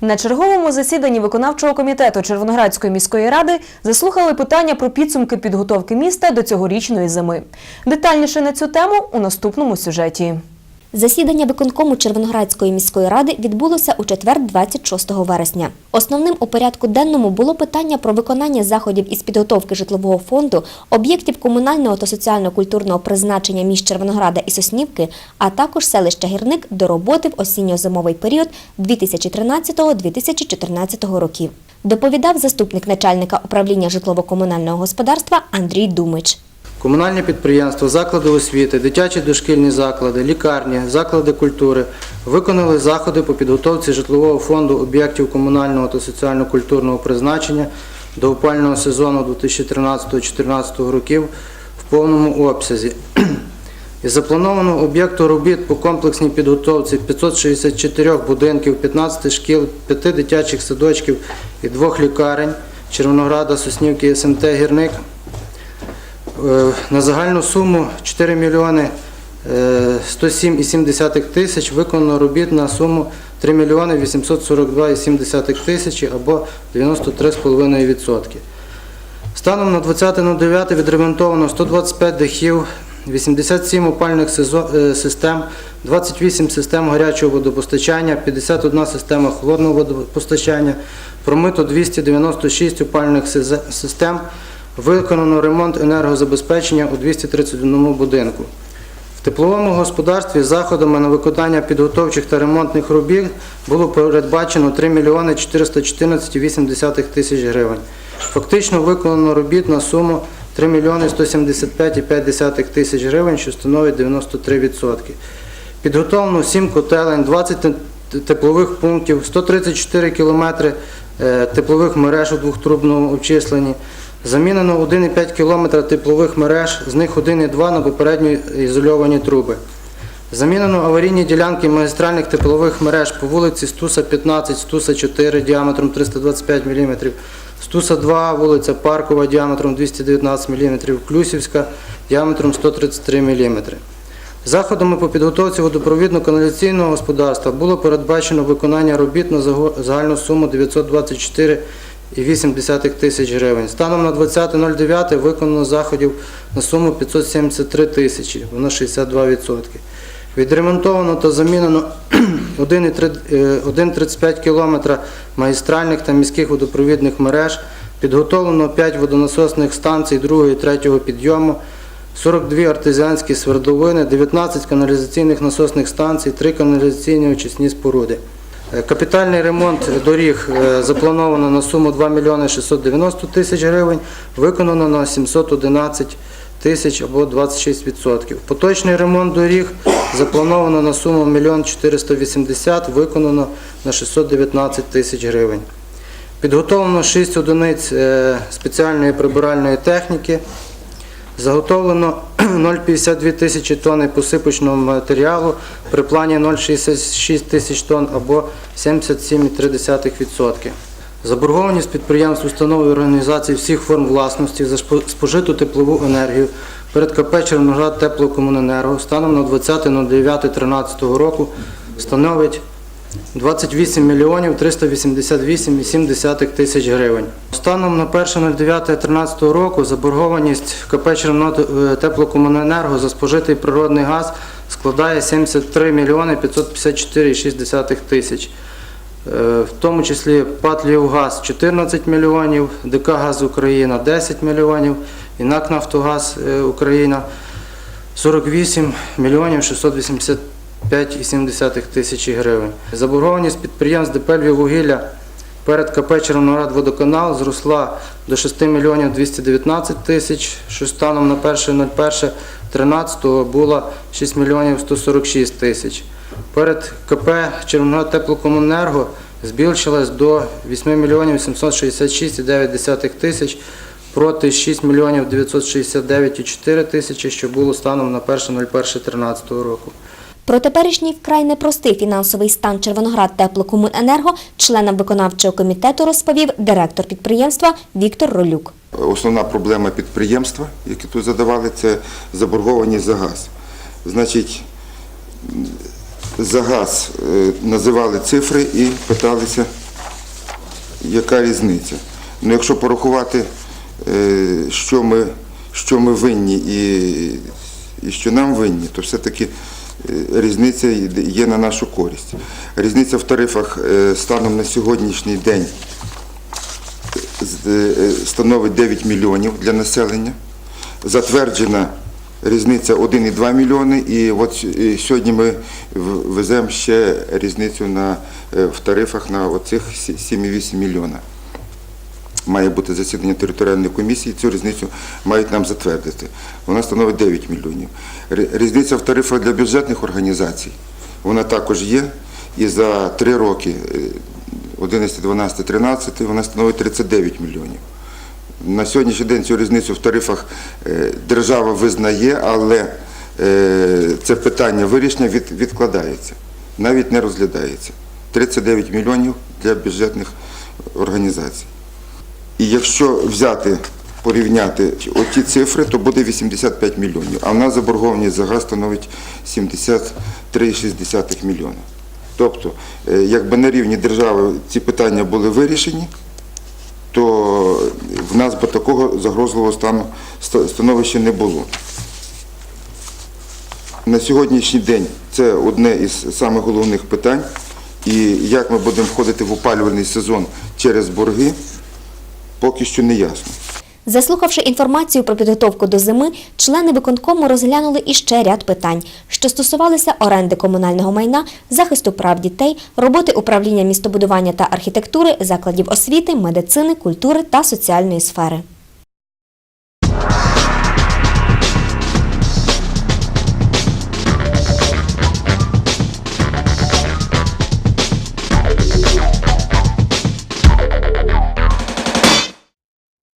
На черговому засіданні виконавчого комітету Червоноградської міської ради заслухали питання про підсумки підготовки міста до цьогорічної зими. Детальніше на цю тему у наступному сюжеті. Засідання виконкому Червоноградської міської ради відбулося у четвер, 26 вересня. Основним у порядку денному було питання про виконання заходів із підготовки житлового фонду, об'єктів комунального та соціально-культурного призначення між Червонограда і Соснівки, а також селища Гірник до роботи в осінньо-зимовий період 2013-2014 років. Доповідав заступник начальника управління житлово-комунального господарства Андрій Думич. Комунальні підприємства, заклади освіти, дитячі дошкільні заклади, лікарні, заклади культури виконали заходи по підготовці житлового фонду об'єктів комунального та соціально-культурного призначення до опального сезону 2013-2014 років в повному обсязі. Із запланованого об'єкту робіт по комплексній підготовці 564 будинків, 15 шкіл, 5 дитячих садочків і двох лікарень Червонограда, Соснівки СМТ Гірник на загальну суму 4 мільйони е, 107,7 тисяч виконано робіт на суму 3 мільйони 842,7 тисячі або 93,5%. Станом на 20.09 відремонтовано 125 дахів, 87 опальних е, систем, 28 систем гарячого водопостачання, 51 система холодного водопостачання, промито 296 опальних систем, виконано ремонт енергозабезпечення у 231 будинку. В тепловому господарстві заходами на виконання підготовчих та ремонтних робіт було передбачено 3 мільйони 414,8 тисяч гривень. Фактично виконано робіт на суму 3 мільйони 175,5 тисяч гривень, що становить 93%. Підготовлено 7 котелень, 20 теплових пунктів, 134 кілометри е, теплових мереж у двохтрубному обчисленні. Замінено 1,5 кілометра теплових мереж, з них 1,2 на попередньо ізольовані труби. Замінено аварійні ділянки магістральних теплових мереж по вулиці Стуса 15, Стуса 4 діаметром 325 мм, Стуса 2, вулиця Паркова діаметром 219 мм, Клюсівська діаметром 133 мм. Заходами по підготовці водопровідно-каналізаційного господарства було передбачено виконання робіт на загальну суму 924,8 тисяч гривень. Станом на 20.09 виконано заходів на суму 573 тисячі, воно 62%. Відремонтовано та замінено 1,3 е, 1,35 кілометра магістральних та міських водопровідних мереж, підготовлено 5 водонасосних станцій 2 і 3 підйому, 42 артезіанські свердловини, 19 каналізаційних насосних станцій, 3 каналізаційні очисні споруди. Е, Капітальний ремонт доріг е, заплановано на суму 2 мільйони 690 тисяч гривень, виконано на 711 тисяч або 26%. Поточний ремонт доріг заплановано на суму 1 мільйон 480, виконано на 619 тисяч гривень. Підготовлено 6 одиниць е, спеціальної прибиральної техніки. Заготовлено 0,52 тисячі тонн посипочного матеріалу при плані 0,66 тисяч тонн або 77,3%. Заборгованість підприємств, установ і організацій всіх форм власності за спожиту теплову енергію перед КП Червоноград Теплокомуненерго станом на 20.09.13 року становить 28 мільйонів 388,7 тисяч гривень. Станом на 1.09.13 року заборгованість КП Червоно теплокомуненерго за спожитий природний газ складає 73 мільйони 554,6 тисяч. Е, В тому числі ПАТ «Львівгаз» 14 мільйонів, ДК «Газ Україна» 10 мільйонів і НАК «Нафтогаз е, Україна» 48 мільйонів 685,7 тисячі гривень. Заборгованість підприємств ДП «Львіввугілля» перед КП «Червоноград-Водоканал» зросла до 6 мільйонів 219 тисяч, що станом на 1.01.13 було 6 мільйонів 146 тисяч. Перед КП «Червоноград Теплокомуненерго» збільшилась до 8 мільйонів 766,9 тисяч проти 6 мільйонів 969,4 тисячі, що було станом на 1.01.13 року. Про теперішній вкрай непростий фінансовий стан Червоноград Теплокомуненерго членам виконавчого комітету розповів директор підприємства Віктор Ролюк. Основна проблема підприємства, які тут задавали, це заборгованість за газ. Значить, за газ е, називали цифри і питалися яка різниця. Ну, якщо порахувати, е, що ми, що ми винні і, і що нам винні, то все-таки різниця є на нашу користь. Різниця в тарифах е, станом на сьогоднішній день е, становить 9 мільйонів для населення. Затверджена різниця 1,2 мільйони, і от сьогодні ми веземо ще різницю на, е, в тарифах на оцих 7,8 мільйона. Має бути засідання територіальної комісії, цю різницю мають нам затвердити. Вона становить 9 мільйонів. Різниця в тарифах для бюджетних організацій, вона також є, і за три роки, е, 11, 12, 13, вона становить 39 мільйонів. На сьогоднішній день цю різницю в тарифах е, держава визнає, але е, це питання вирішення відкладається, навіть не розглядається. 39 мільйонів для бюджетних організацій. І якщо взяти, порівняти оті цифри, то буде 85 мільйонів. А в нас заборгованість за газ становить 73,6 мільйона. Тобто, е, якби на рівні держави ці питання були вирішені, то в нас би такого загрозливого стану становища не було. На сьогоднішній день це одне із самих головних питань. І як ми будемо входити в опалювальний сезон через борги, поки що не ясно. Заслухавши інформацію про підготовку до зими, члени виконкому розглянули іще ряд питань, що стосувалися оренди комунального майна, захисту прав дітей, роботи управління містобудування та архітектури, закладів освіти, медицини, культури та соціальної сфери.